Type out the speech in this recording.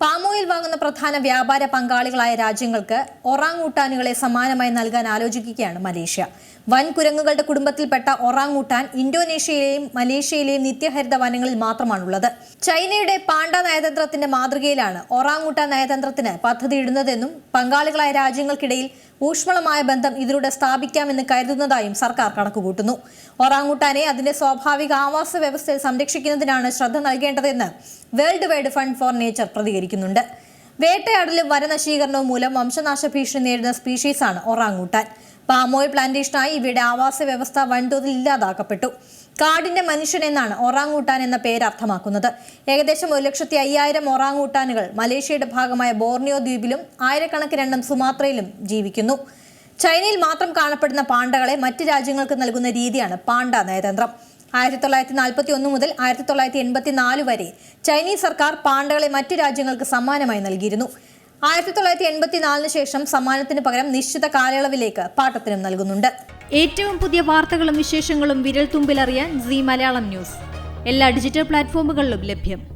Palm oil വാങ്ങുന്ന പ്രധാന വ്യാപാര പങ്കാളികളായ രാജ്യങ്ങൾക്ക് ഒറാങ് ഊട്ടാനുകളെ സമാനമായി നൽകാൻ ആലോചിക്കുകയാണ് മലേഷ്യ. വൻ കുരങ്ങുകളുടെ കുടുംബത്തിൽപ്പെട്ട ഒറാങ് ഊട്ടാൻ ഇന്തോനേഷ്യയിലെയും മലേഷ്യയിലെയും നിത്യഹരിത വനങ്ങളിൽ മാത്രമാണുള്ളത്. ചൈനയുടെ പാണ്ട നയതന്ത്രത്തിന്റെ മാതൃകയിലാണ് ഒറാങ് ഊട്ടാൻ നയതന്ത്രത്തിന് പദ്ധതിയിടുന്നതെന്നും പങ്കാളികളായ രാജ്യങ്ങൾക്കിടയിൽ ഊഷ്മളമായ ബന്ധം ഇതിലൂടെ സ്ഥാപിക്കാമെന്ന് കരുതുന്നതായും സർക്കാർ കണക്കുകൂട്ടുന്നു. ഒറാങ്ങൂട്ടാനെ അതിന്റെ സ്വാഭാവിക ആവാസ വ്യവസ്ഥയിൽ സംരക്ഷിക്കുന്നതിനാണ് ശ്രദ്ധ നൽകേണ്ടതെന്ന് world wide fund for nature പ്രതികരിക്കുന്നുണ്ട്. വേട്ടയാടലും വനനശീകരണവും മൂലം വംശനാശ ഭീഷണി നേരിടുന്ന സ്പീഷീസാണ് ഒറാങ്ങൂട്ടാൻ പാമോയിൽ പ്ലാന്റേഷനായി ഇവയുടെ ആവാസ വ്യവസ്ഥ വൻതോതിൽ ഇല്ലാതാക്കപ്പെട്ടു. കാടിന്റെ മനുഷ്യൻ എന്നാണ് ഒറാങ്ങൂട്ടാൻ എന്ന പേര് അർത്ഥമാക്കുന്നത്. ഏകദേശം ഒരു ലക്ഷത്തി അയ്യായിരം ഒറാങ്ങൂട്ടാനുകൾ മലേഷ്യയുടെ ഭാഗമായ ബോർണിയോ ദ്വീപിലും ആയിരക്കണക്കിന് എണ്ണം സുമാത്രയിലും ജീവിക്കുന്നു. ചൈനയിൽ മാത്രം കാണപ്പെടുന്ന പാണ്ടകളെ മറ്റ് രാജ്യങ്ങൾക്ക് നൽകുന്ന രീതിയാണ് പാണ്ട നയതന്ത്രം. ആയിരത്തി തൊള്ളായിരത്തി നാൽപ്പത്തി ഒന്ന് മുതൽ ആയിരത്തി തൊള്ളായിരത്തി എൺപത്തി നാല് വരെ ചൈനീസ് സർക്കാർ പാണ്ടകളെ മറ്റു രാജ്യങ്ങൾക്ക് സമ്മാനമായി നൽകിയിരുന്നു. ആയിരത്തി തൊള്ളായിരത്തി എൺപത്തിനാലിന് ശേഷം സമ്മാനത്തിന് പകരം നിശ്ചിത കാലയളവിലേക്ക് പാട്ടത്തിനും നൽകുന്നുണ്ട്. ഏറ്റവും പുതിയ വാർത്തകളും വിശേഷങ്ങളും വിരൽ തുമ്പിലറിയാൻ സി മലയാളം ന്യൂസ്. എല്ലാ ഡിജിറ്റൽ പ്ലാറ്റ്ഫോമുകളിലും ലഭ്യം.